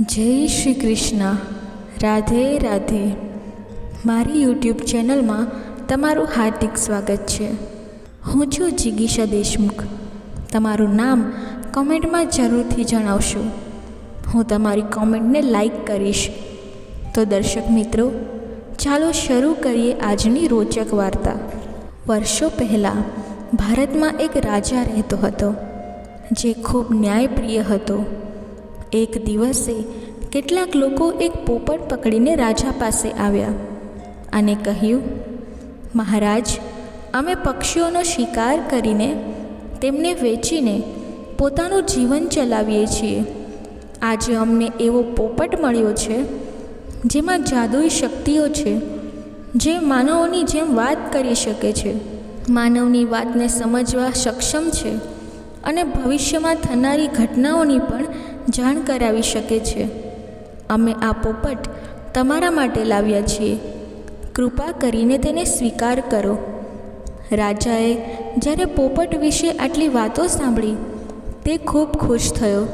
જય શ્રી કૃષ્ણ. રાધે રાધે. મારી યુટ્યુબ ચેનલમાં તમારું હાર્દિક સ્વાગત છે. હું છું જિગીશા દેશમુખ. તમારું નામ કોમેન્ટમાં જરૂરથી જણાવશો. હું તમારી કોમેન્ટને લાઈક કરીશ. તો દર્શક મિત્રો, ચાલો શરૂ કરીએ આજની રોચક વાર્તા. વર્ષો પહેલાં ભારતમાં એક રાજા રહેતો હતો, જે ખૂબ ન્યાયપ્રિય હતો. એક દિવસે કેટલાક લોકો એક પોપટ પકડીને રાજા પાસે આવ્યા અને કહ્યું, મહારાજ, અમે પક્ષીઓનો શિકાર કરીને તેમને વેચીને પોતાનું જીવન ચલાવીએ છીએ. આજે અમને એવો પોપટ મળ્યો છે, જેમાં જાદુઈ શક્તિઓ છે, જે માનવોની જેમ વાત કરી શકે છે. માનવની વાતને સમજવા સક્ષમ છે અને ભવિષ્યમાં થનારી ઘટનાઓની પણ જાણ કરાવી શકે છે. અમે આ પોપટ તમારા માટે લાવ્યા છીએ. કૃપા કરીને તેને સ્વીકાર કરો. રાજાએ જ્યારે પોપટ વિશે આટલી વાતો સાંભળી, તે ખૂબ ખુશ થયો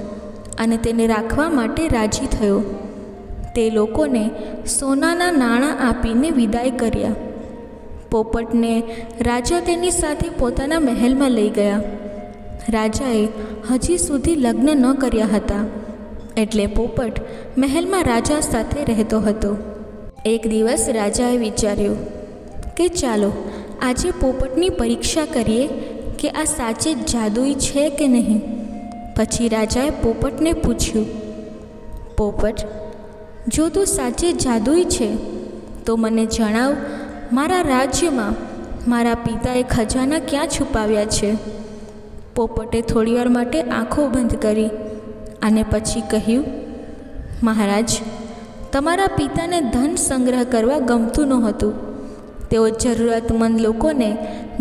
અને તેને રાખવા માટે રાજી થયો. તે લોકોને સોનાના નાણાં આપીને વિદાય કર્યા. પોપટને રાજા તેની સાથે પોતાના મહેલમાં લઈ ગયા. રાજાએ હજી સુધી લગ્ન ન કર્યા હતા. એટલે પોપટ મહેલમાં રાજા સાથે રહેતો હતો. એક દિવસ રાજાએ વિચાર્યું કે ચાલો, આજે પોપટની પરીક્ષા કરીએ કે આ સાચે જાદુઈ છે કે નહીં. પછી રાજાએ પોપટને પૂછ્યું, પોપટ, જો તું સાચે જાદુઈ છે, તો મને જણાવ, મારા રાજ્યમાં મારા પિતાએ ખજાના ક્યાં છુપાવ્યા છે? પોપટે થોડીવાર માટે આંખો બંધ કરી અને પછી કહ્યું, મહારાજ, તમારા પિતાને ધન સંગ્રહ કરવા ગમતું નહોતું. તેઓ જરૂરતમંદ લોકોને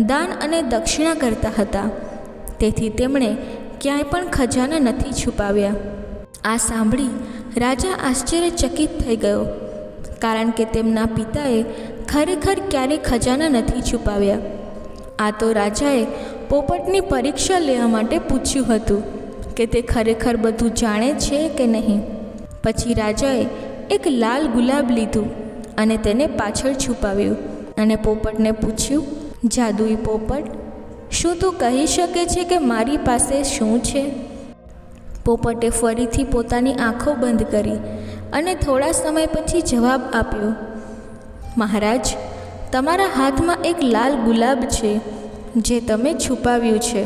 દાન અને દક્ષિણા કરતા હતા. તેથી તેમણે ક્યાંય પણ ખજાના નથી છુપાવ્યા. આ સાંભળી રાજા આશ્ચર્યચકિત થઈ ગયો, કારણ કે તેમના પિતાએ ખરેખર ક્યારેય ખજાના નથી છુપાવ્યા. આ તો રાજાએ પોપટની પરીક્ષા લેવા માટે પૂછ્યું હતું કે તે ખરેખર બધું જાણે છે કે નહીં. પછી રાજાએ એક લાલ ગુલાબ લીધું અને તેને પાછળ છુપાવ્યું અને પોપટને પૂછ્યું, જાદુઈ પોપટ, શું તું કહી શકે છે કે મારી પાસે શું છે? પોપટે ફરીથી પોતાની આંખો બંધ કરી અને થોડા સમય પછી જવાબ આપ્યો, મહારાજ, તમારા હાથમાં એક લાલ ગુલાબ છે. જે તમે છુપાવ્યું છે.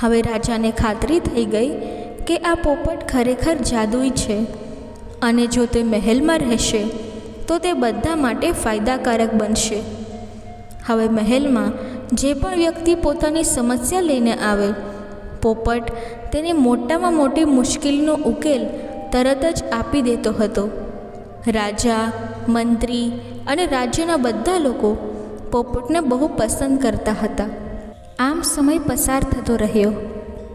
હવે રાજાને ખાતરી થઈ ગઈ કે આ પોપટ ખરેખર જાદુઈ છે અને જો તે મહેલમાં રહેશે, તો તે બધા માટે ફાયદાકારક બનશે. હવે મહેલમાં જે પણ વ્યક્તિ પોતાની સમસ્યા લઈને આવે, પોપટ તેને મોટામાં મોટી મુશ્કેલીનો ઉકેલ તરત જ આપી દેતો હતો. રાજા, મંત્રી અને રાજ્યના બધા લોકો પોપટને બહુ પસંદ કરતા હતા. આમ સમય પસાર થતો રહ્યો.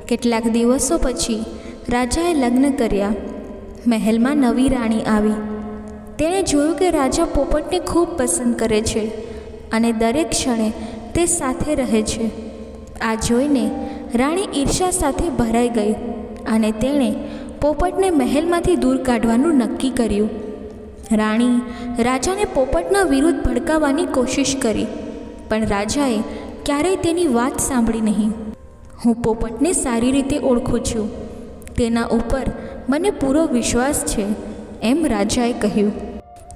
કેટલાક દિવસો પછી રાજાએ લગ્ન કર્યા. મહેલમાં નવી રાણી આવી. તેણે જોયું કે રાજા પોપટને ખૂબ પસંદ કરે છે અને દરેક ક્ષણે તે સાથે રહે છે. આ જોઈને રાણી ઈર્ષા સાથે ભરાઈ ગઈ અને તેણે પોપટને મહેલમાંથી દૂર કાઢવાનું નક્કી કર્યું. રાણી રાજાને પોપટના વિરુદ્ધ ભડકાવવાની કોશિશ કરી, પણ રાજાએ ક્યારેય તેની વાત સાંભળી નહીં. હું પોપટને સારી રીતે ઓળખું છું. તેના ઉપર મને પૂરો વિશ્વાસ છે, એમ રાજાએ કહ્યું.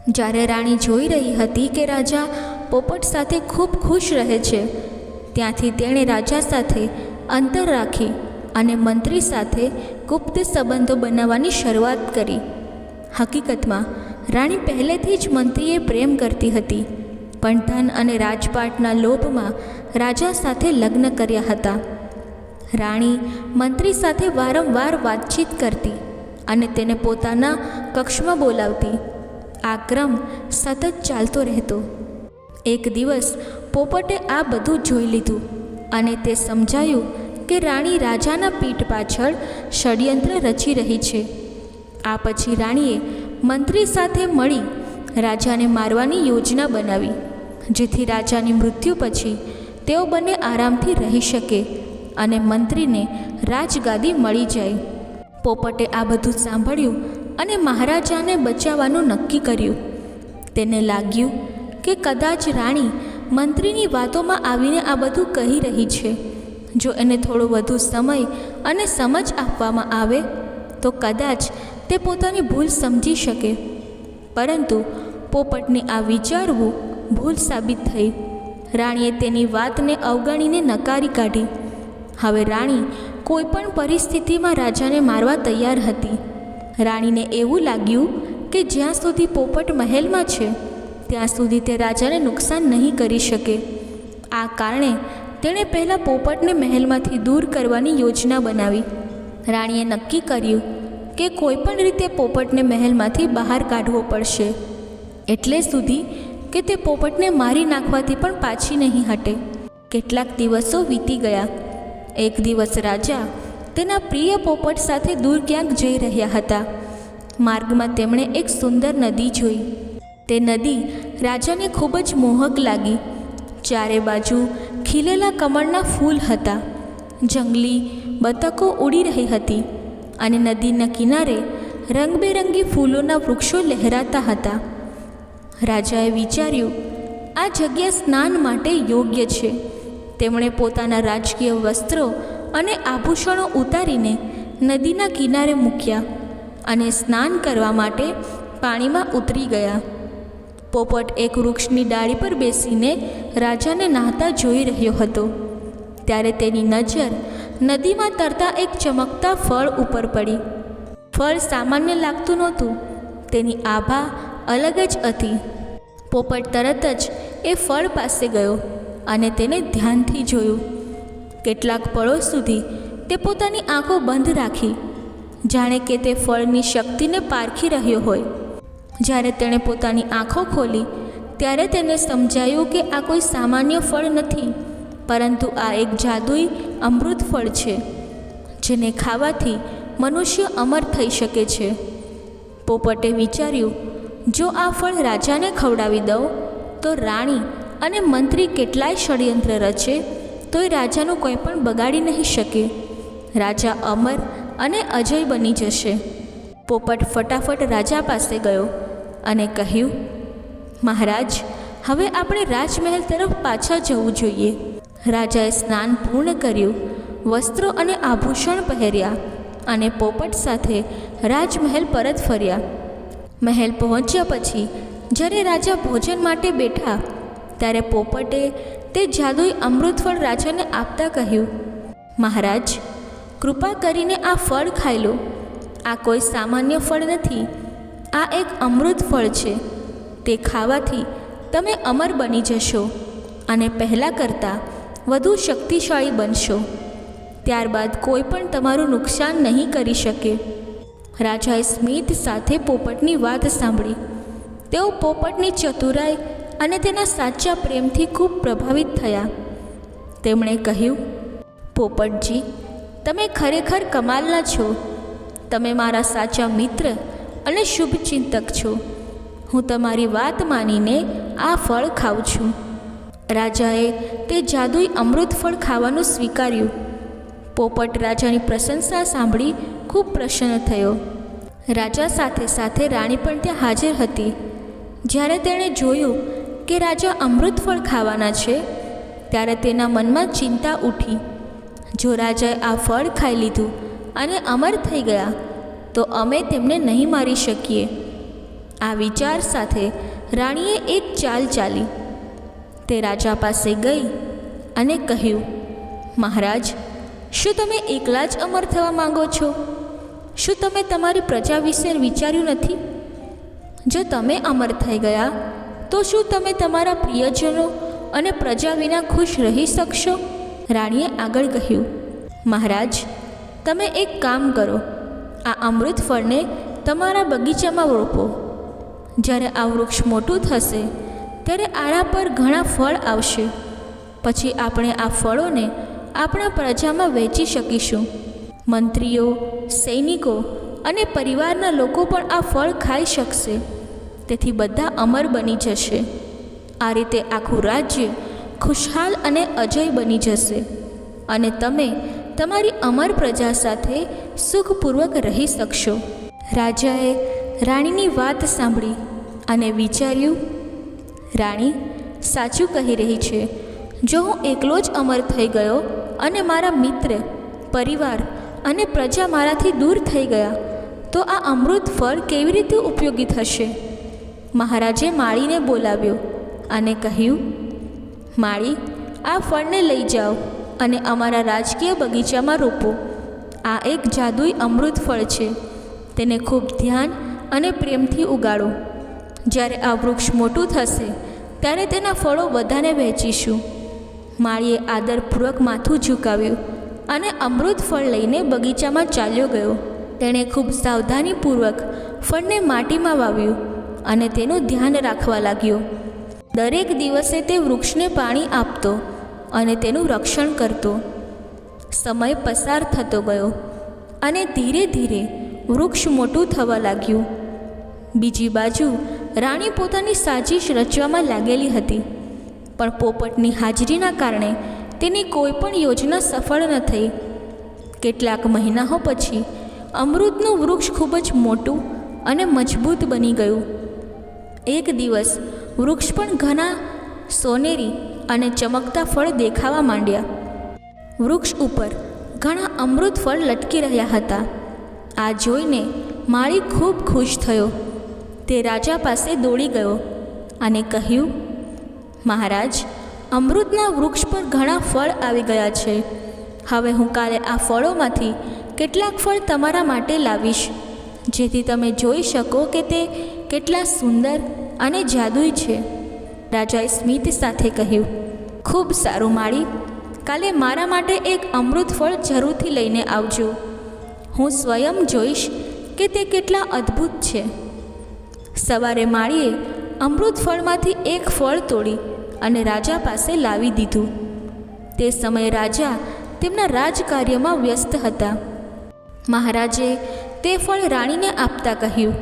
જ્યારે રાણી જોઈ રહી હતી કે રાજા પોપટ સાથે ખૂબ ખુશ રહે છે, ત્યાંથી તેણે રાજા સાથે અંતર રાખી અને મંત્રી સાથે ગુપ્ત સંબંધો બનાવવાની શરૂઆત કરી. હકીકતમાં રાણી પહેલેથી જ મંત્રીએ પ્રેમ કરતી હતી. પણ ધન અને રાજપાટના લોભમાં રાજા સાથે લગ્ન કર્યા હતા. રાણી મંત્રી સાથે વારંવાર વાતચીત કરતી અને તેને પોતાના કક્ષમાં બોલાવતી. આ ક્રમ સતત ચાલતો રહેતો. એક દિવસ પોપટે આ બધું જોઈ લીધું અને તે સમજાયું કે રાણી રાજાના પીઠ પાછળ ષડયંત્ર રચી રહી છે. આ પછી રાણીએ મંત્રી સાથે મળી રાજાને મારવાની યોજના બનાવી. જેથી રાજાની મૃત્યુ પછી તેઓ બંને આરામથી રહી શકે અને મંત્રીને રાજગાદી મળી જાય. પોપટે આ બધું સાંભળ્યું અને મહારાજાને બચાવવાનું નક્કી કર્યું. તેને લાગ્યું કે કદાચ રાણી મંત્રીની વાતોમાં આવીને આ બધું કહી રહી છે. જો એને થોડો વધુ સમય અને સમજ આપવામાં આવે, તો કદાચ તે પોતાની ભૂલ સમજી શકે. પરંતુ પોપટને આ વિચારવું ભૂલ સાબિત થઈ. રાણીએ તેની વાતને અવગણીને નકારી કાઢી. હવે રાણી કોઈપણ પરિસ્થિતિમાં રાજાને મારવા તૈયાર હતી. રાણીને એવું લાગ્યું કે જ્યાં સુધી પોપટ મહેલમાં છે, ત્યાં સુધી તે રાજાને નુકસાન નહીં કરી શકે. આ કારણે તેણે પહેલાં પોપટને મહેલમાંથી દૂર કરવાની યોજના બનાવી. રાણીએ નક્કી કર્યું કે કોઈપણ રીતે પોપટને મહેલમાંથી બહાર કાઢવો પડશે. એટલે સુધી કે તે પોપટને મારી નાખવાથી પણ પાછી નહીં હટે. કેટલાક દિવસો વીતી ગયા. એક દિવસ રાજા તેના પ્રિય પોપટ સાથે દૂર ક્યાંક જઈ રહ્યા હતા. માર્ગમાં તેમણે એક સુંદર નદી જોઈ. તે નદી રાજાને ખૂબ જ મોહક લાગી. ચારે બાજુ ખીલેલા કમળના ફૂલ હતા. જંગલી બતકો ઉડી રહી હતી. અને નદીના કિનારે રંગબેરંગી ફૂલોના વૃક્ષો લહેરાતા હતા. રાજાએ વિચાર્યું, આ જગ્યા સ્નાન માટે યોગ્ય છે. તેમણે પોતાના રાજકીય વસ્ત્રો અને આભૂષણો ઉતારીને નદીના કિનારે મૂક્યા અને સ્નાન કરવા માટે પાણીમાં ઉતરી ગયા. પોપટ એક વૃક્ષની ડાળી પર બેસીને રાજાને નાહતા જોઈ રહ્યો હતો. ત્યારે તેની નજર નદીમાં તરતા એક ચમકતા ફળ ઉપર પડી. ફળ સામાન્ય લાગતું નહોતું. તેની આભા અલગ જ હતી. પોપટ તરત જ એ ફળ પાસે ગયો અને તેને ધ્યાનથી જોયું. કેટલાક પળો સુધી તે પોતાની આંખો બંધ રાખી. જાણે કે તે ફળની શક્તિને પારખી રહ્યો હોય. જ્યારે તેણે પોતાની આંખો ખોલી, ત્યારે તેને સમજાયું કે આ કોઈ સામાન્ય ફળ નથી. પરંતુ આ એક જાદુઈ અમૃત ફળ છે, જેને ખાવાથી મનુષ્ય અમર થઈ શકે છે. પોપટે વિચાર્યું, જો આ ફળ રાજાને ખવડાવી દઉં, તો રાણી અને મંત્રી કેટલાય ષડયંત્ર રચે, તોય રાજાનું કોઈ પણ બગાડી નહીં શકે. રાજા અમર અને અજય બની જશે. પોપટ ફટાફટ રાજા પાસે ગયો અને કહ્યું, મહારાજ, હવે આપણે રાજમહેલ તરફ પાછા જવું જોઈએ. રાજાએ સ્નાન પૂર્ણ કર્યું, વસ્ત્રો અને આભૂષણ પહેર્યા અને પોપટ સાથે રાજમહેલ પરત ફર્યા. મહેલ પહોંચ્યા પછી, જ્યારે રાજા ભોજન માટે બેઠા, ત્યારે પોપટે તે જાદુઈ અમૃતફળ રાજાને આપતા કહ્યું, મહારાજ, કૃપા કરીને આ ફળ ખાઈ લો. આ કોઈ સામાન્ય ફળ નથી. આ એક અમૃત ફળ છે. તે ખાવાથી તમે અમર બની જશો અને પહેલાં કરતાં વધુ શક્તિશાળી બનશો. ત્યારબાદ કોઈ પણ તમારું નુકસાન નહીં કરી શકે. રાજાએ સ્મિત સાથે પોપટની વાત સાંભળી. તેઓ પોપટની ચતુરાઈ અને તેના સાચા પ્રેમથી ખૂબ પ્રભાવિત થયા. તેમણે કહ્યું, પોપટજી, તમે ખરેખર કમાલના છો. તમે મારા સાચા મિત્ર અને શુભચિંતક છો. હું તમારી વાત માનીને આ ફળ ખાઉં છું. રાજાએ તે જાદુઈ અમૃતફળ ખાવાનું સ્વીકાર્યું. પોપટ રાજાની પ્રશંસા સાંભળી ખૂબ પ્રસન્ન થયો. રાજા સાથે સાથે રાણી પણ ત્યાં હાજર હતી. જ્યારે તેણે જોયું કે રાજા અમૃતફળ ખાવાના છે, ત્યારે તેના મનમાં ચિંતા ઉઠી. જો રાજાએ આ ફળ ખાઈ લીધું અને અમર થઈ ગયા, તો અમે તેમને નહીં મારી શકીએ. આ વિચાર સાથે રાણીએ એક ચાલ ચાલી. તે રાજા પાસે ગઈ અને કહ્યું, મહારાજ, શું તમે એકલા જ અમર થવા માંગો છો? શું તમે તમારી પ્રજા વિશે વિચાર્યું નથી? જો તમે અમર થઈ ગયા, તો શું તમે તમારા પ્રિયજનો અને પ્રજા વિના ખુશ રહી શકશો? રાણીએ આગળ કહ્યું, મહારાજ, તમે એક કામ કરો. આ અમૃત ફળને તમારા બગીચામાં રોપો. જ્યારે આ વૃક્ષ મોટું થશે ત્યારે આના પર ઘણા ફળ આવશે. પછી આપણે આ ફળોને આપણા પ્રજામાં વહેંચી શકીશું. મંત્રીઓ, સૈનિકો અને પરિવારના લોકો પણ આ ફળ ખાઈ શકશે. તેથી બધા અમર બની જશે. આ રીતે આખું રાજ્ય ખુશહાલ અને અજય બની જશે. અને તમે તમારી અમર પ્રજા સાથે સુખપૂર્વક રહી શકશો. રાજાએ રાણીની વાત સાંભળી અને વિચાર્યું રાણી, સાચું કહી રહી છે. જો હું એકલો જ અમર થઈ ગયો અને મારા મિત્ર, પરિવાર અને પ્રજા મારાથી દૂર થઈ ગયા, તો આ અમૃત ફળ કેવી રીતે ઉપયોગી થશે? મહારાજે માળીને બોલાવ્યો અને કહ્યું, માળી, આ ફળને લઈ જાઓ અને અમારા રાજકીય બગીચામાં રોપો. આ એક જાદુઈ અમૃત ફળ છે. તેને ખૂબ ધ્યાન અને પ્રેમથી ઉગાડો. જ્યારે આ વૃક્ષ મોટું થશે, ત્યારે તેના ફળો બધાને વહેંચીશું. માળીએ આદરપૂર્વક માથું ઝુકાવ્યું અને અમૃત ફળ લઈને બગીચામાં ચાલ્યો ગયો. તેણે ખૂબ સાવધાનીપૂર્વક ફળને માટીમાં વાવ્યું અને તેનું ધ્યાન રાખવા લાગ્યો. દરેક દિવસે તે વૃક્ષને પાણી આપતો અને તેનું રક્ષણ કરતો. સમય પસાર થતો ગયો અને ધીરે ધીરે વૃક્ષ મોટું થવા લાગ્યું. બીજી બાજુ રાણી પોતાની સાજીશ રચવામાં લાગેલી હતી. પણ પોપટની હાજરીના કારણે તેની કોઈ પણ યોજના સફળ ન થઈ. કેટલાક મહિનાઓ પછી અમૃતનું વૃક્ષ ખૂબ જ મોટું અને મજબૂત બની ગયું. એક દિવસ વૃક્ષ પણ ઘણા સોનેરી અને ચમકતા ફળ દેખાવા માંડ્યા. વૃક્ષ ઉપર ઘણા અમૃત ફળ લટકી રહ્યા હતા. આ જોઈને માળી ખૂબ ખુશ થયો. તે રાજા પાસે દોડી ગયો અને કહ્યું, મહારાજ, અમૃતના વૃક્ષ પર ઘણા ફળ આવી ગયા છે. હવે હું કાલે આ ફળોમાંથી કેટલાક ફળ તમારા માટે લાવીશ, જેથી તમે જોઈ શકો કે તે કેટલા સુંદર અને જાદુઈ છે. રાજાએ સ્મિત સાથે કહ્યું, ખૂબ સારું માળી, કાલે મારા માટે એક અમૃત ફળ જરૂરથી લઈને આવજો. હું સ્વયં જોઈશ કે તે કેટલા અદ્ભુત છે. સવારે માળીએ અમૃત ફળમાંથી એક ફળ તોડી અને રાજા પાસે લાવી દીધું. તે સમયે રાજા તેમના રાજકાર્યમાં વ્યસ્ત હતા. મહારાજે તે ફળ રાણીને આપતા કહ્યું,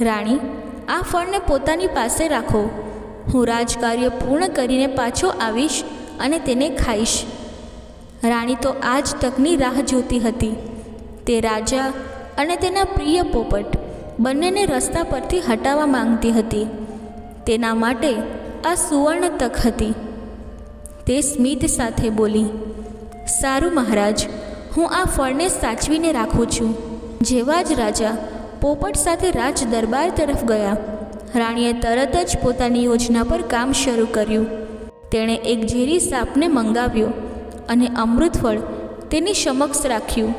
રાણી, આ ફળને પોતાની પાસે રાખો. હું રાજકાર્ય પૂર્ણ કરીને પાછો આવીશ અને તેને ખાઈશ. રાણી તો આ જ તકની રાહ જોતી હતી. તે રાજા અને તેના પ્રિય પોપટ બંનેને રસ્તા પરથી હટાવવા માંગતી હતી. તેના માટે આ સુવર્ણ તક હતી. તે સ્મિત સાથે બોલી, સારું મહારાજ, હું આ ફળને સાચવીને રાખું છું. જેવા જ રાજા પોપટ સાથે રાજ દરબાર તરફ ગયા. રાણીએ તરત જ પોતાની યોજના પર કામ શરૂ કર્યું. તેણે એક ઝેરી સાપને મંગાવ્યો અને અમૃત ફળ તેની સમક્ષ રાખ્યું.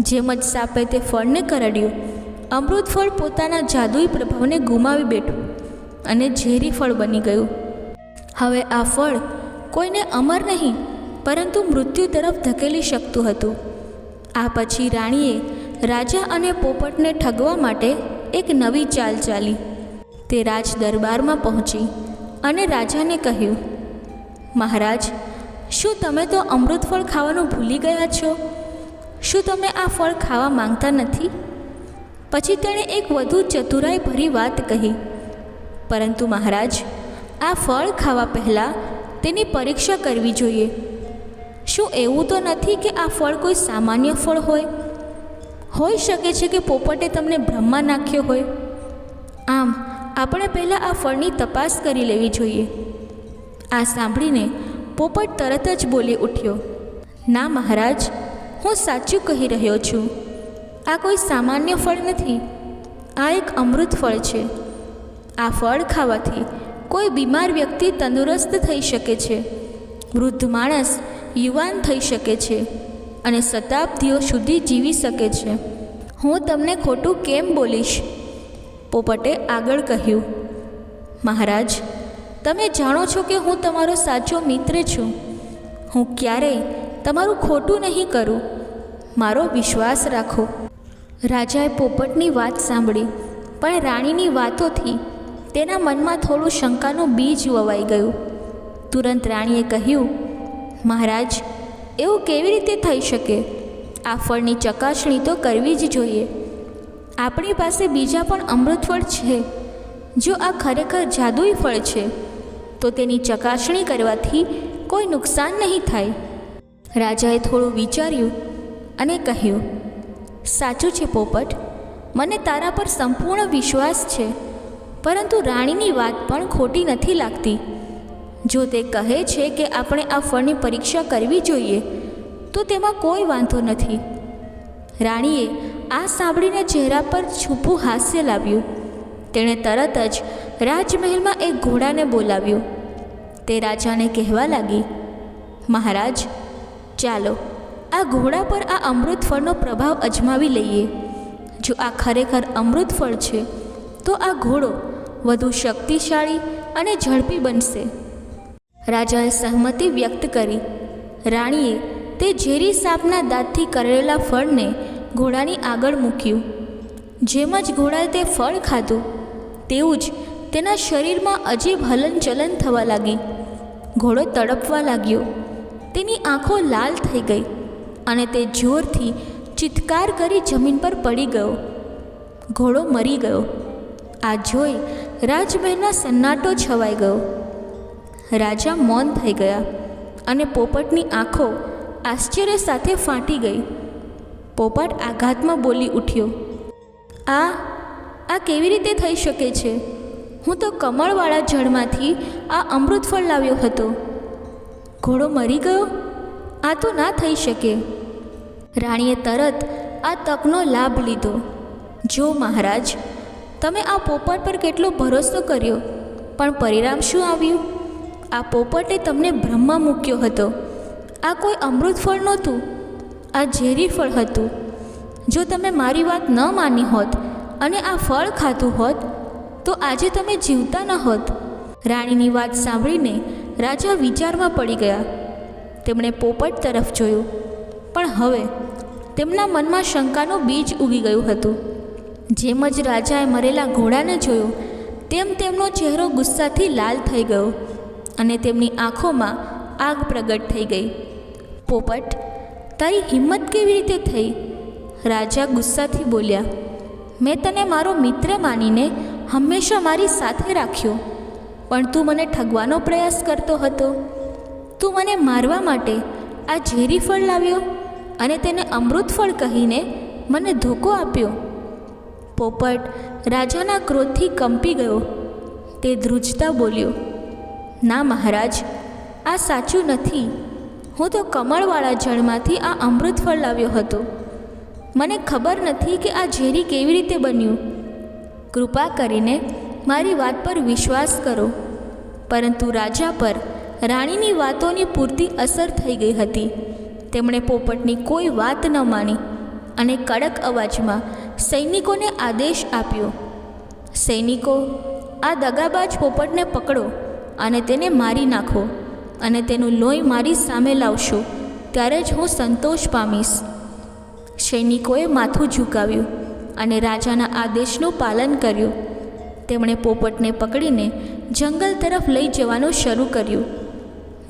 જેમ જ સાપે તે ફળને કરડ્યું અમૃત ફળ પોતાના જાદુઈ પ્રભાવને ગુમાવી બેઠું અને ઝેરી ફળ બની ગયું. હવે આ ફળ કોઈને અમર નહીં, પરંતુ મૃત્યુ તરફ ધકેલી શકતું હતું. આ પછી રાણીએ રાજા અને પોપટને ઠગવા માટે એક નવી ચાલ ચાલી. તે રાજ દરબારમાં પહોંચી અને રાજાને કહ્યું, મહારાજ, શું તમે તો અમૃત ફળ ખાવાનું ભૂલી ગયા છો? શું તમે આ ફળ ખાવા માંગતા નથી? પછી તેણે એક વધુ ચતુરાઈ ભરી વાત કહી. પરંતુ મહારાજ, આ ફળ ખાવા પહેલાં તેની પરીક્ષા કરવી જોઈએ. શું એવું તો નથી કે આ ફળ કોઈ સામાન્ય ફળ હોય? હોઈ શકે છે કે પોપટે તમને બ્રહ્મા નાખ્યો હોય. આમ, આપણે પહેલાં આ ફળની તપાસ કરી લેવી જોઈએ. આ સાંભળીને પોપટ તરત જ બોલી ઉઠ્યો. ના મહારાજ, હું સાચું કહી રહ્યો છું. આ કોઈ સામાન્ય ફળ નથી. આ એક અમૃત ફળ છે. આ ફળ ખાવાથી કોઈ બીમાર વ્યક્તિ તંદુરસ્ત થઈ શકે છે. વૃદ્ધ માણસ યુવાન થઈ શકે છે અને શતાબ્દીઓ સુધી જીવી શકે છે. હું તમને ખોટું કેમ બોલીશ? પોપટે આગળ કહ્યું, મહારાજ, તમે જાણો છો કે હું તમારો સાચો મિત્ર છું. હું ક્યારેય તમારું ખોટું નહીં કરું. મારો વિશ્વાસ રાખો. રાજાએ પોપટની વાત સાંભળી, પણ રાણીની વાતોથી તેના મનમાં થોડું શંકાનું બીજ વવાઈ ગયું. તુરંત રાણીએ કહ્યું, મહારાજ, એવું કેવી રીતે થઈ શકે? આ ફળની ચકાસણી તો કરવી જ જોઈએ. આપણી પાસે બીજા પણ અમૃત ફળ છે. જો આ ખરેખર જાદુઈ ફળ છે, તો તેની ચકાસણી કરવાથી કોઈ નુકસાન નહીં થાય. રાજાએ થોડું વિચાર્યું અને કહ્યું સાચું છે પોપટ? મને તારા પર સંપૂર્ણ વિશ્વાસ છે, પરંતુ રાણીની વાત પણ ખોટી નથી લાગતી. જો તે કહે છે કે આપણે આ ફળની પરીક્ષા કરવી જોઈએ, તો તેમાં કોઈ વાંધો નથી. રાણીએ આ સાંભળીને ચહેરા પર છૂપું હાસ્ય લાવ્યું. તેણે તરત જ રાજમહેલમાં એક ઘોડાને બોલાવ્યો. તે રાજાને કહેવા લાગી, મહારાજ, ચાલો આ ઘોડા પર આ અમૃત ફળનો પ્રભાવ અજમાવી લઈએ. જો આ ખરેખર અમૃત ફળ છે, તો આ ઘોડો વધુ શક્તિશાળી અને ઝડપી બનશે. રાજાએ સહમતિ વ્યક્ત કરી. રાણીએ તે ઝેરી સાપના દાંતથી કરેલા ફળને ઘોડાની આગળ મૂક્યું. જેમ જ ઘોડાએ તે ફળ ખાધું, તેવું જ તેના શરીરમાં અજીબ હલનચલન થવા લાગી. ઘોડો તડપવા લાગ્યો. તેની આંખો લાલ થઈ ગઈ. અને તે જોરથી ચિત્કાર કરી જમીન પર પડી ગયો. ઘોડો મરી ગયો. આ જોઈ રાજમહેલના સન્નાટો છવાઈ ગયો. રાજા મૌન થઈ ગયા અને પોપટની આંખો આશ્ચર્ય સાથે ફાટી ગઈ. પોપટ આઘાતમાં બોલી ઉઠ્યો, આ આ કેવી રીતે થઈ શકે છે? હું તો કમળવાળા જળમાંથી આ અમૃત ફળ લાવ્યો હતો. ઘોડો મરી ગયો આ તો ના થઈ શકે. રાણીએ તરત આ તકનો લાભ લીધો. જો મહારાજ, તમે આ પોપટ પર કેટલો ભરોસો કર્યો? પણ પરિણામ શું આવ્યું? આ પોપટે તમને ભ્રમમાં મૂક્યો હતો. આ કોઈ અમૃત ફળ નહોતું. આ ઝેરી ફળ હતું. જો તમે મારી વાત ન માની હોત અને આ ફળ ખાધું હોત, તો આજે તમે જીવતા ન હોત. રાણીની વાત સાંભળીને રાજા વિચારમાં પડી ગયા. તેમણે પોપટ તરફ જોયું. પણ હવે તેમના મનમાં શંકાનું બીજ ઉગી ગયું હતું. જેમ જ રાજાએ મરેલા ઘોડાને જોયો, તેમ તેમનો ચહેરો ગુસ્સાથી લાલ થઈ ગયો અને તેમની આંખોમાં આગ પ્રગટ થઈ ગઈ. પોપટ, તારી હિંમત કેવી રીતે થઈ? રાજા ગુસ્સાથી બોલ્યા, મેં તને મારો મિત્ર માનીને હંમેશા મારી સાથે રાખ્યો, પણ તું મને ઠગવાનો પ્રયાસ કરતો હતો. તું મને મારવા માટે આ ઝેરી ફળ લાવ્યો અને તેને અમૃત ફળ કહીને મને ધોકો આપ્યો. પોપટ રાજાના ક્રોધથી કંપી ગયો. તે ધ્રુજતા બોલ્યો, ના મહારાજ, આ સાચું નથી. હું તો કમળવાળા જળમાંથી આ અમૃત ફળ લાવ્યો હતો. મને ખબર નથી કે આ ઝેરી કેવી રીતે બન્યું. કૃપા કરીને મારી વાત પર વિશ્વાસ કરો. પરંતુ રાજા પર રાણીની વાતોની પૂરતી અસર થઈ ગઈ હતી. તેમણે પોપટની કોઈ વાત ન માની અને કડક અવાજમાં સૈનિકોને આદેશ આપ્યો, સૈનિકો, આ દગાબાજ પોપટને પકડો અને તેને મારી નાખો અને તેનું લોહી મારી સામે લાવશો, ત્યારે જ હું સંતોષ પામીશ. સૈનિકોએ માથું ઝુકાવ્યું અને રાજાના આદેશનું પાલન કર્યું. તેમણે પોપટને પકડીને જંગલ તરફ લઈ જવાનું શરૂ કર્યું.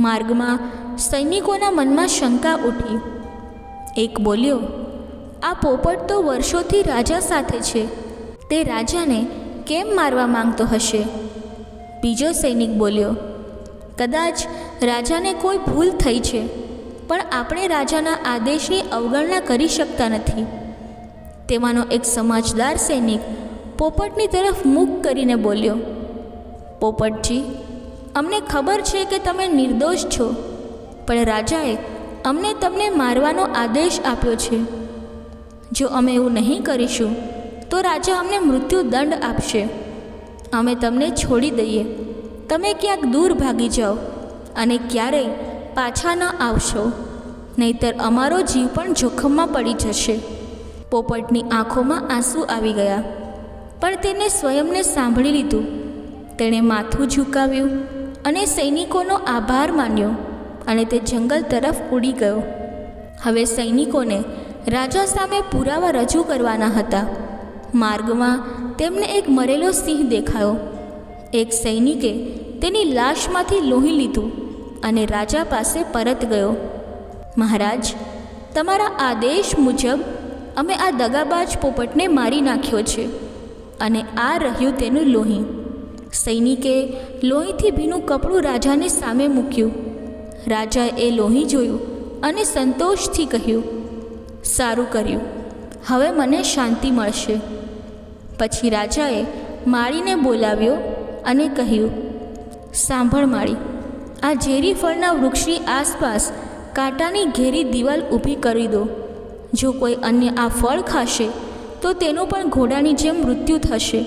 માર્ગમાં સૈનિકોના મનમાં શંકા ઉઠી. એક બોલ્યો, આ પોપટ તો વર્ષોથી રાજા સાથે છે. તે રાજાને કેમ મારવા માંગતો હશે? બીજો સૈનિક બોલ્યો, કદાચ રાજાને કોઈ ભૂલ થઈ છે, પણ આપણે રાજાના આદેશની અવગણના કરી શકતા નથી. તેમાંનો એક સમજદાર સૈનિક પોપટની તરફ મુખ કરીને બોલ્યો, પોપટજી અમને ખબર છે કે તમે નિર્દોષ છો. પણ રાજાએ અમને તમને મારવાનો આદેશ આપ્યો છે. જો અમે એવું નહીં કરીશું, તો રાજા અમને મૃત્યુદંડ આપશે. અમે તમને છોડી દઈએ. તમે ક્યાંક દૂર ભાગી જાઓ અને ક્યારેય પાછા ન આવશો. નહીતર અમારો જીવ પણ જોખમમાં પડી જશે. પોપટની આંખોમાં આંસુ આવી ગયા. પણ તેને સ્વયંને સાંભળી લીધું. તેણે માથું ઝુકાવ્યું. અને સૈનિકોનો આભાર માન્યો અને તે જંગલ તરફ ઉડી ગયો. હવે સૈનિકોને રાજા સામે પુરાવા રજૂ કરવાના હતા. માર્ગમાં તેમને એક મરેલો સિંહ દેખાયો. એક સૈનિકે તેની લાશમાંથી લોહી લીધું અને રાજા પાસે પરત ગયો. મહારાજ, તમારા આદેશ મુજબ અમે આ દગાબાજ પોપટને મારી નાખ્યો છે અને આ રહ્યું તેનું લોહી. સૈનિકે લોહીથી ભીનું કપડું રાજાને સામે મૂક્યું. રાજાએ લોહી જોયું અને સંતોષથી કહ્યું, સારું કર્યું. હવે મને શાંતિ મળશે. પછી રાજાએ માળીને બોલાવ્યો અને કહ્યું, સાંભળ માળી, આ ઝેરી ફળના વૃક્ષની આસપાસ કાંટાની ઘેરી દિવાલ ઊભી કરી દો. જો કોઈ અન્ય આ ફળ ખાશે, તો તેનું પણ ઘોડાની જેમ મૃત્યુ થશે.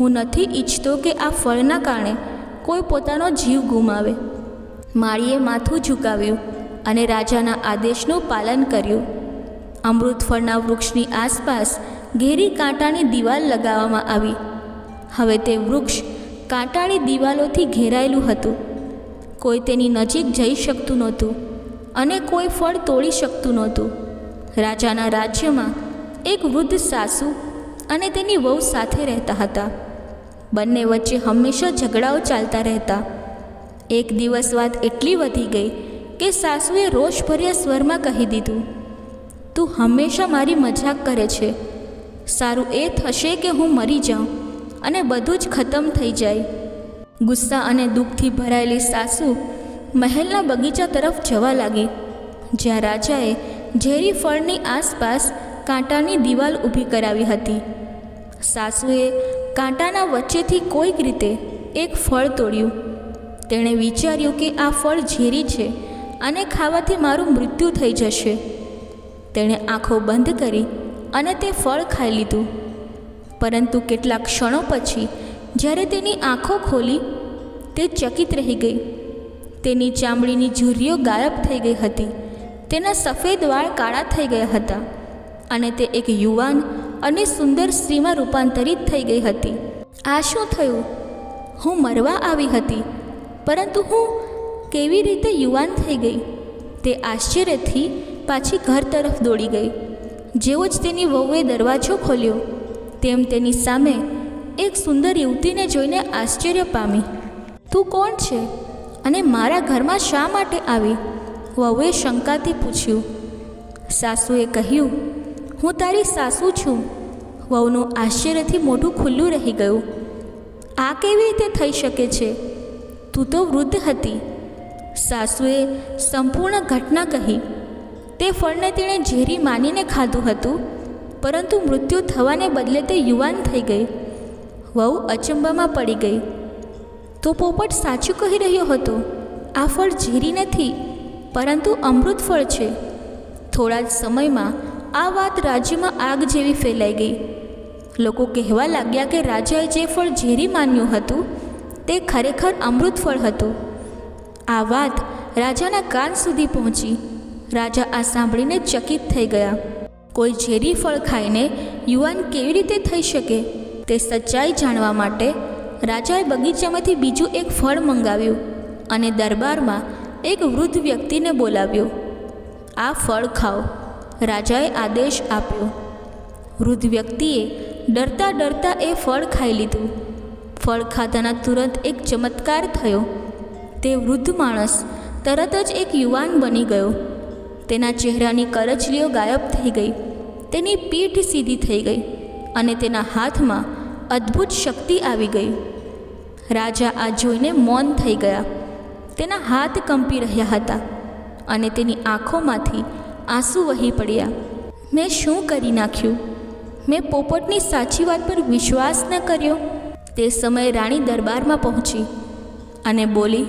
હું નથી ઈચ્છતો કે આ ફળના કારણે કોઈ પોતાનો જીવ ગુમાવે. માળીએ માથું ઝુકાવ્યું અને રાજાના આદેશનું પાલન કર્યું. અમૃત ફળના વૃક્ષની આસપાસ ઘેરી કાંટાની દિવાલ લગાવવામાં આવી. હવે તે વૃક્ષ કાંટાળી દિવાલોથી ઘેરાયેલું હતું. કોઈ તેની નજીક જઈ શકતું નહોતું અને કોઈ ફળ તોડી શકતું નહોતું. રાજાના રાજ્યમાં એક વૃદ્ધ સાસુ અને તેની વહુ સાથે રહેતા હતા. બંને વચ્ચે હંમેશા ઝઘડાઓ ચાલતા રહેતા. એક દિવસ વાત એટલી વધી ગઈ કે સાસુએ રોષભર્યા સ્વરમાં કહી દીધું, તું હંમેશા મારી મજાક કરે છે. સારું એ થશે કે હું મરી જાઉં અને બધું જ ખતમ થઈ જાય. ગુસ્સા અને દુઃખથી ભરાયેલી સાસુ મહેલના બગીચા તરફ જવા લાગી, જ્યાં રાજાએ ઝેરી ફળની આસપાસ કાંટાની દિવાલ ઊભી કરાવી હતી. સાસુએ કાંટાના વચ્ચેથી કોઈક રીતે એક ફળ તોડ્યું. તેણે વિચાર્યું કે આ ફળ ઝેરી છે અને ખાવાથી મારું મૃત્યુ થઈ જશે. તેણે આંખો બંધ કરી અને તે ફળ ખાઈ લીધું. પરંતુ કેટલાક ક્ષણો પછી, જ્યારે તેની આંખો ખોલી, તે ચકિત રહી ગઈ. તેની ચામડીની ઝુર્રીઓ ગાયબ થઈ ગઈ હતી. તેના સફેદ વાળ કાળા થઈ ગયા હતા અને તે એક યુવાન અને સુંદર સ્ત્રીમાં રૂપાંતરિત થઈ ગઈ હતી. આ શું થયું? હું મરવા આવી હતી, પરંતુ હું કેવી રીતે યુવાન થઈ ગઈ? તે આશ્ચર્યથી પાછી ઘર તરફ દોડી ગઈ. જેવો જ તેની વહુએ દરવાજો ખોલ્યો, તેમ તેની સામે એક સુંદર યુવતીને જોઈને આશ્ચર્ય પામી. તું કોણ છે? અને મારા ઘરમાં શા માટે આવી? વહુએ શંકાથી પૂછ્યું. સાસુએ કહ્યું હું તારી સાસુ છું. વહુનું આશ્ચર્યથી મોઢું ખુલ્લું રહી ગયું. આ કેવી રીતે થઈ શકે છે? તું તો વૃદ્ધ હતી. સાસુએ સંપૂર્ણ ઘટના કહી. તે ફળને તેણે ઝેરી માનીને ખાધું હતું, પરંતુ મૃત્યુ થવાને બદલે તે યુવાન થઈ ગઈ. વહુ અચંબામાં પડી ગઈ. તો પોપટ સાચું કહી રહ્યો હતો. આ ફળ ઝેરી નથી, પરંતુ અમૃત ફળ છે. થોડા જ સમયમાં આ વાત રાજ્યમાં આગ જેવી ફેલાઈ ગઈ. લોકો કહેવા લાગ્યા કે રાજાએ જે ફળ ઝેરી માન્યું હતું, તે ખરેખર અમૃત ફળ હતું. આ વાત રાજાના કાન સુધી પહોંચી. રાજા આ સાંભળીને ચકિત થઈ ગયા. કોઈ ઝેરી ફળ ખાઈને યુવાન કેવી રીતે થઈ શકે, તે સચ્ચાઈ જાણવા માટે રાજાએ બગીચામાંથી બીજું એક ફળ મંગાવ્યું અને દરબારમાં એક વૃદ્ધ વ્યક્તિને બોલાવ્યો. આ ફળ ખાઓ. રાજાએ આદેશ આપ્યો. વૃદ્ધ વ્યક્તિએ ડરતા ડરતા એ ફળ ખાઈ લીધું. ફળ ખાતાના તુરંત એક ચમત્કાર થયો. તે વૃદ્ધ માણસ તરત જ એક યુવાન બની ગયો. તેના ચહેરાની કરચલીઓ ગાયબ થઈ ગઈ. તેની પીઠ સીધી થઈ ગઈ અને તેના હાથમાં અદ્ભુત શક્તિ આવી ગઈ. રાજા આ જોઈને મૌન થઈ ગયા. તેના હાથ કંપી રહ્યા હતા અને તેની આંખોમાંથી આંસુ વહી પડ્યા. મેં શું કરી નાખ્યું? મેં પોપટની સાચી વાત પર વિશ્વાસ ન કર્યો. તે સમયે રાણી દરબારમાં પહોંચી અને બોલી,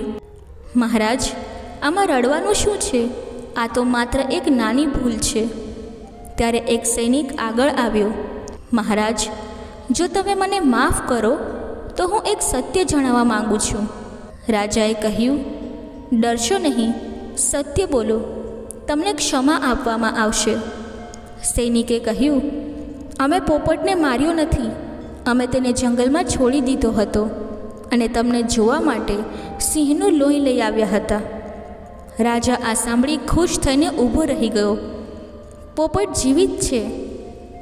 મહારાજ, આમાં રડવાનું શું છે? આ તો માત્ર એક નાની ભૂલ છે. ત્યારે એક સૈનિક આગળ આવ્યો, મહારાજ, જો તમે મને માફ કરો, તો હું એક સત્ય જણાવવા માગું છું. રાજાએ કહ્યું, ડરશો નહીં, સત્ય બોલો. તમને ક્ષમા આપવામાં આવશે. સૈનિકે કહ્યું, અમે પોપટને માર્યો નથી. અમે તેને જંગલમાં છોડી દીધો હતો અને તમને જોવા માટે સિંહનું લોહી લઈ આવ્યા હતા. રાજા આ સાંભળી ખુશ થઈને ઊભો રહી ગયો. પોપટ જીવિત છે,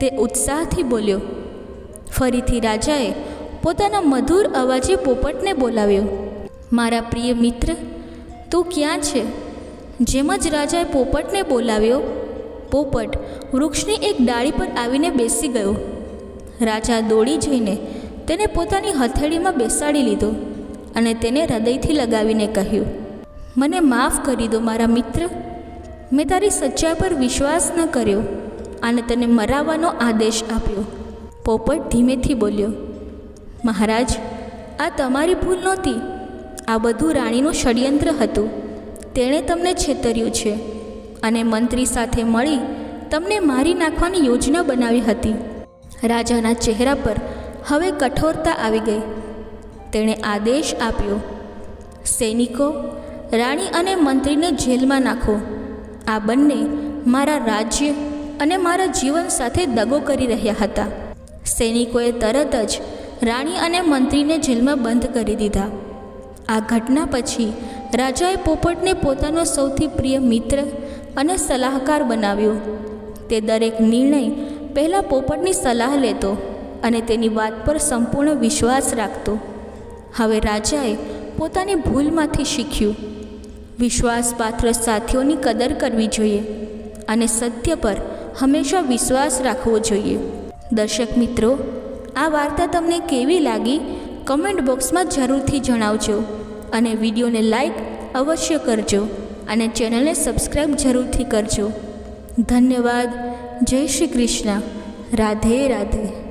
તે ઉત્સાહથી બોલ્યો. ફરીથી રાજાએ પોતાના મધુર અવાજે પોપટને બોલાવ્યો, મારા પ્રિય મિત્ર, તું ક્યાં છે? જેમ જ રાજાએ પોપટને બોલાવ્યો, પોપટ વૃક્ષની એક ડાળી પર આવીને બેસી ગયો. રાજા દોડી જઈને તેને પોતાની હથેળીમાં બેસાડી લીધો અને તેને હૃદયથી લગાવીને કહ્યું, મને માફ કરી દો મારા મિત્ર. મેં તારી સચ્ચાઈ પર વિશ્વાસ ન કર્યો અને તેને મરાવવાનો આદેશ આપ્યો. પોપટ ધીમેથી બોલ્યો, મહારાજ, આ તમારી ભૂલ નહોતી. આ બધું રાણીનું ષડયંત્ર હતું. તેણે તમને છેતર્યું છે. અને મંત્રી સાથે મળી તમને મારી નાખવાની યોજના બનાવી હતી. રાજાના ચહેરા પર હવે કઠોરતા આવી ગઈ. તેણે આદેશ આપ્યો, સૈનિકો, રાણી અને મંત્રીને જેલમાં નાખો. આ બંને મારા રાજ્ય અને મારા જીવન સાથે દગો કરી રહ્યા હતા. સૈનિકોએ તરત જ રાણી અને મંત્રીને જેલમાં બંધ કરી દીધા. આ ઘટના પછી રાજાએ પોપટને પોતાનો સૌથી પ્રિય મિત્ર અને સલાહકાર બનાવ્યો. તે દરેક નિર્ણય પહેલાં પોપટની સલાહ લેતો અને તેની વાત પર સંપૂર્ણ વિશ્વાસ રાખતો. હવે રાજાએ પોતાની ભૂલમાંથી શીખ્યું. વિશ્વાસપાત્ર સાથીઓની કદર કરવી જોઈએ અને સત્ય પર હંમેશા વિશ્વાસ રાખવો જોઈએ. દર્શક મિત્રો, આ વાર્તા તમને કેવી લાગી? કમેન્ટ બોક્સમાં જરૂરથી જણાવજો. અને વિડીયોને લાઈક અવશ્ય કરજો અને ચેનલને સબસ્ક્રાઈબ જરૂરથી કરજો. ધન્યવાદ. જય શ્રી કૃષ્ણ. રાધે રાધે.